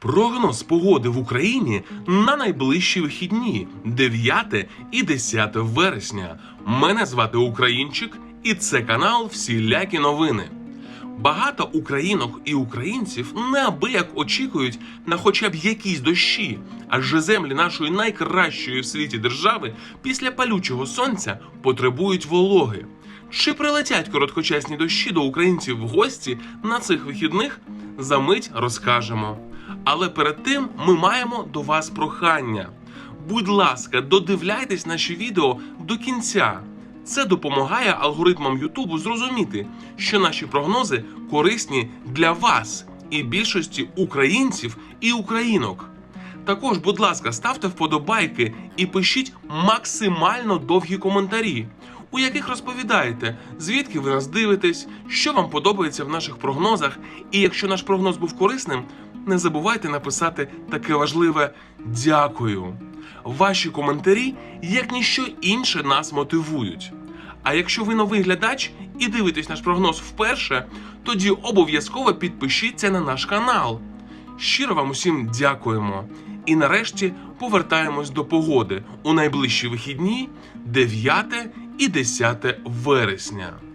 Прогноз погоди в Україні на найближчі вихідні 9 і 10 вересня. Мене звати Українчик, і це канал Всілякі новини. Багато українок і українців неабияк очікують на хоча б якісь дощі, адже землі нашої найкращої в світі держави після палючого сонця потребують вологи. Чи прилетять короткочасні дощі до українців в гості на цих вихідних? За мить розкажемо. Але перед тим ми маємо до вас прохання. Будь ласка, додивляйтесь наші відео до кінця. Це допомагає алгоритмам Ютубу зрозуміти, що наші прогнози корисні для вас і більшості українців і українок. Також, будь ласка, ставте вподобайки і пишіть максимально довгі коментарі, у яких розповідаєте, звідки ви нас дивитесь, що вам подобається в наших прогнозах. І якщо наш прогноз був корисним, не забувайте написати таке важливе дякую. Ваші коментарі, як ніщо інше, нас мотивують. А якщо ви новий глядач і дивитесь наш прогноз вперше, тоді обов'язково підпишіться на наш канал. Щиро вам усім дякуємо. І нарешті повертаємось до погоди у найближчі вихідні 9 і 10 вересня.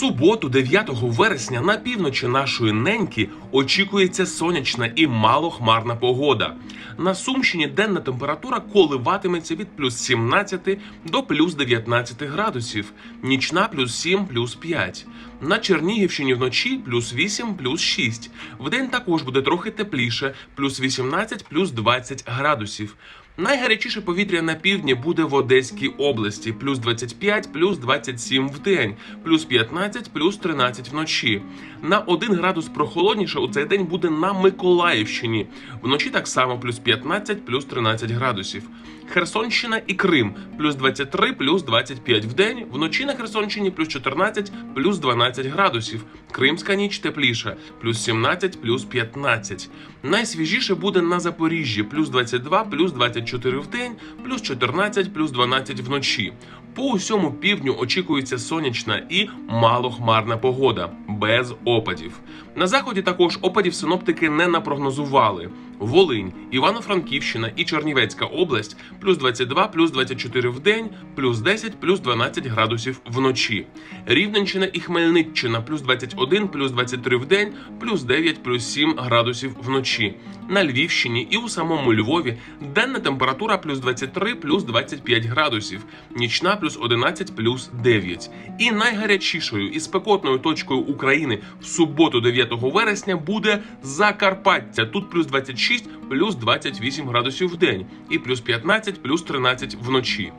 Суботу, 9 вересня, на півночі нашої неньки очікується сонячна і малохмарна погода. На Сумщині денна температура коливатиметься від плюс 17 до плюс 19 градусів, нічна плюс 7, плюс 5. На Чернігівщині вночі плюс 8, плюс 6. Вдень також буде трохи тепліше, плюс 18, плюс 20 градусів. Найгарячіше повітря на півдні буде в Одеській області, плюс 25, плюс 27 в день, плюс 15, плюс 13 вночі. На 1 градус прохолодніше у цей день буде на Миколаївщині. Вночі так само плюс 15, плюс 13 градусів. Херсонщина і Крим плюс 23, плюс 25 в день. Вночі на Херсонщині плюс 14, плюс 12 градусів. Кримська ніч тепліша, плюс 17, плюс 15. Найсвіжіше буде на Запоріжжі, плюс 22, плюс 24 в день, плюс 14, плюс 12 вночі. По усьому півдню очікується сонячна і малохмарна погода, без опадів. На заході також опадів синоптики не напрогнозували. Волинь, Івано-Франківщина і Чернівецька область плюс 22, плюс 24 в день, плюс 10, плюс 12 градусів вночі. Рівненщина і Хмельниччина плюс 21, плюс 23 в день, плюс 9, плюс 7 градусів вночі. На Львівщині і у самому Львові денна температура плюс 23, плюс 25 градусів, нічна плюс 11, плюс 9. І найгарячішою і спекотною точкою України в суботу, 9 вересня, буде Закарпаття. Тут плюс 26, плюс 28 градусів в день, і плюс 15, плюс 13 вночі.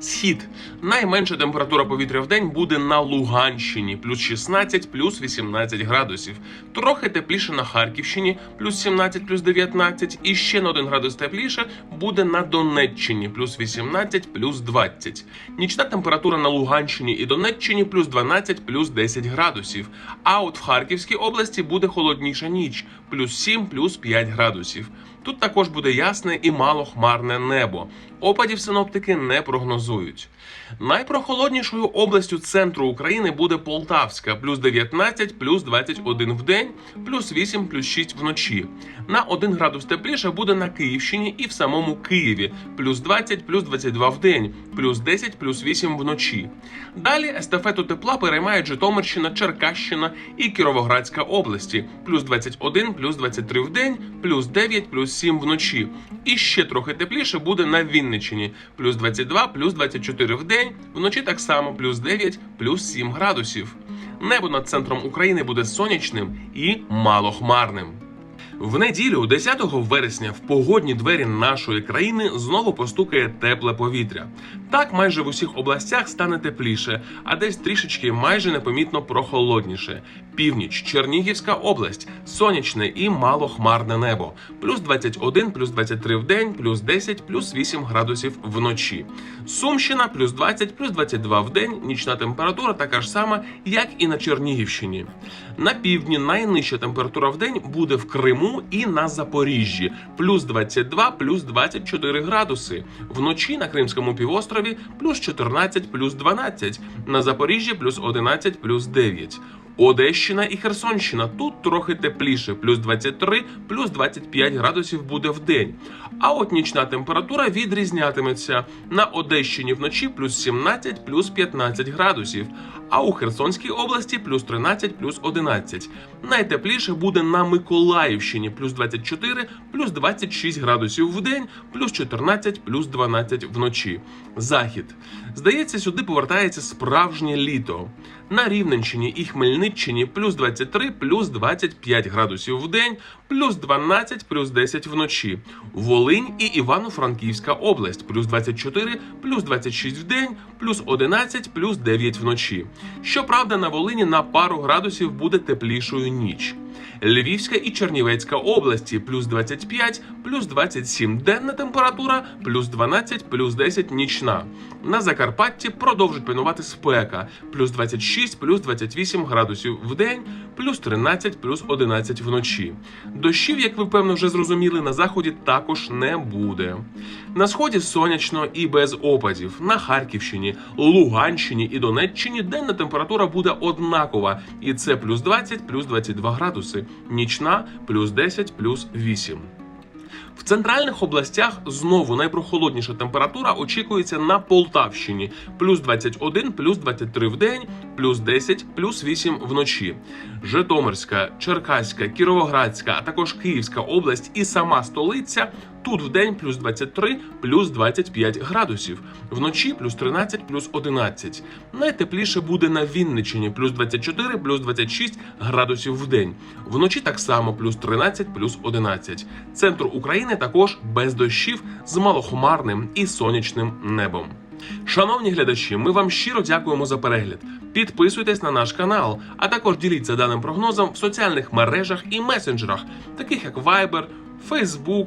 Схід. Найменша температура повітря в день буде на Луганщині, плюс 16, плюс 18 градусів. Трохи тепліше на Харківщині, плюс 17, плюс 19. І ще на 1 градус тепліше буде на Донеччині, плюс 18, плюс 20. Нічна температура на Луганщині і Донеччині плюс 12, плюс 10 градусів. А от в Харківській області буде холодніша ніч, плюс 7, плюс 5 градусів. Тут також буде ясне і малохмарне небо. Опадів синоптики не прогнозують. Найпрохолоднішою областю центру України буде Полтавська, плюс 19, плюс 21 в день, плюс 8, плюс 6 вночі. На 1 градус тепліше буде на Київщині і в самому Києві, плюс 20, плюс 22 в день, плюс 10, плюс 8 вночі. Далі естафету тепла переймають Житомирщина, Черкащина і Кіровоградська області, плюс 21, плюс 23 в день, плюс 9, плюс 7 вночі. І ще трохи тепліше буде на Вінниччині, плюс 22, плюс 24 в день, вночі так само плюс 9, плюс 7 градусів. Небо над центром України буде сонячним і малохмарним. В неділю, 10 вересня, в погодні двері нашої країни знову постукає тепле повітря. Так майже в усіх областях стане тепліше, а десь трішечки майже непомітно прохолодніше. Північ, Чернігівська область, сонячне і малохмарне небо. Плюс 21, плюс 23 в день, плюс 10, плюс 8 градусів вночі. Сумщина плюс 20, плюс 22 в день. Нічна температура така ж сама, як і на Чернігівщині. На півдні найнижча температура в день буде в Криму і на Запоріжжі, плюс 22, плюс 24 градуси. Вночі на Кримському півострові плюс 14, плюс 12, на Запоріжжі плюс 11, плюс 9. Одещина і Херсонщина тут трохи тепліше, плюс 23, плюс 25 градусів буде в день. А от нічна температура відрізнятиметься на Одещині вночі плюс 17, плюс 15 градусів. А у Херсонській області плюс 13, плюс 11. Найтепліше буде на Миколаївщині плюс 24, плюс 26 градусів в день, плюс 14, плюс 12 вночі. Захід. Здається, сюди повертається справжнє літо. На Рівненщині і Хмельниччині плюс 23, плюс 25 градусів в день, плюс 12, плюс 10 вночі. Волинь і Івано-Франківська область плюс 24, плюс 26 в день, плюс 11, плюс 9 вночі. Щоправда, на Волині на пару градусів буде теплішою ніч. Львівська і Чернівецька області плюс 25, плюс 27 денна температура, плюс 12, плюс 10 нічна. На Закарпатті продовжить панувати спека, плюс 26, плюс 28 градусів в день, плюс 13, плюс 11 вночі. Дощів, як ви певно вже зрозуміли, на заході також не буде. На сході сонячно і без опадів. На Харківщині, Луганщині і Донеччині денна температура буде однакова, і це плюс 20, плюс 22 градуси, нічна плюс 10, плюс 8. В центральних областях знову найпрохолодніша температура очікується на Полтавщині плюс 21, плюс 23 в день, плюс 10, плюс 8 вночі. Житомирська, Черкаська, Кіровоградська, а також Київська область і сама столиця тут в день плюс 23, плюс 25 градусів, вночі плюс 13, плюс 11. Найтепліше буде на Вінниччині плюс 24, плюс 26 градусів в день. Вночі так само плюс 13, плюс 11. Центр України також без дощів з малохмарним і сонячним небом. Шановні глядачі, ми вам щиро дякуємо за перегляд. Підписуйтесь на наш канал, а також діліться даним прогнозом в соціальних мережах і месенджерах, таких як Viber, Facebook,